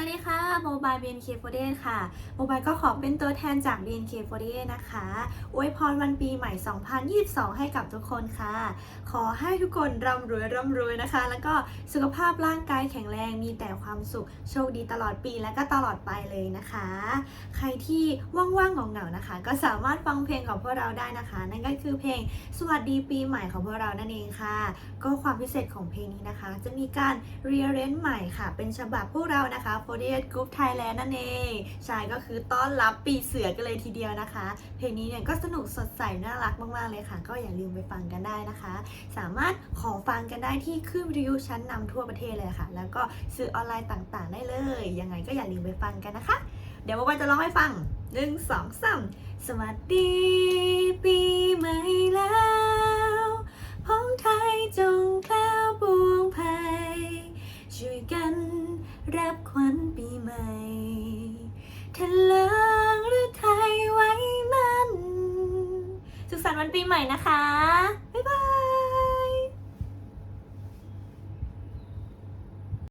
วัสดีค่ะโมบาย BNK48 ค่ะโมบายก็ขอเป็นตัวแทนจาก BNK48 นะคะอวยพรวันปีใหม่ 2022 ให้กับทุกคนค่ะ ขอให้ทุกคนร่ำรวยร่ำรวยนะคะ แล้วก็สุขภาพร่างกายแข็งแรงมีแต่ความสุขโชคดีตลอดปีและก็ตลอดไปเลยนะคะ ใครที่ว่างๆเหงาๆนะคะ ก็สามารถฟังเพลงของพวกเราได้นะคะ นั่นก็คือเพลงสวัสดีปีใหม่ของพวกเรานั่นเองค่ะ ก็ความพิเศษของเพลงนี้นะคะ จะมีการเรียเรนใหม่ค่ะ เป็นฉบับพวกเรานะคะ48 Group Thailand นั่นเอง ใช่ก็คือต้อนรับปีเสือกันเลยทีเดียวนะคะ เพลงนี้เนี่ยก็สนุกสดใสน่ารักมาก ๆ เลยค่ะ ก็อย่าลืมไปฟังกันได้นะคะ สามารถขอฟังกันได้ที่คลื่นวิทยุชั้นนำทั่วประเทศเลยค่ะ แล้วก็สื่อออนไลน์ต่างๆ ได้เลย ยังไงก็อย่าลืมไปฟังกันนะคะ เดี๋ยวว่าจะร้องให้ฟังหนึ่งสองสามสวัสดี รับขวัญปีใหม่ทะเลงหรือไทยไว้มัน สุขสันต์วันปีใหม่นะคะ บ๊ายบาย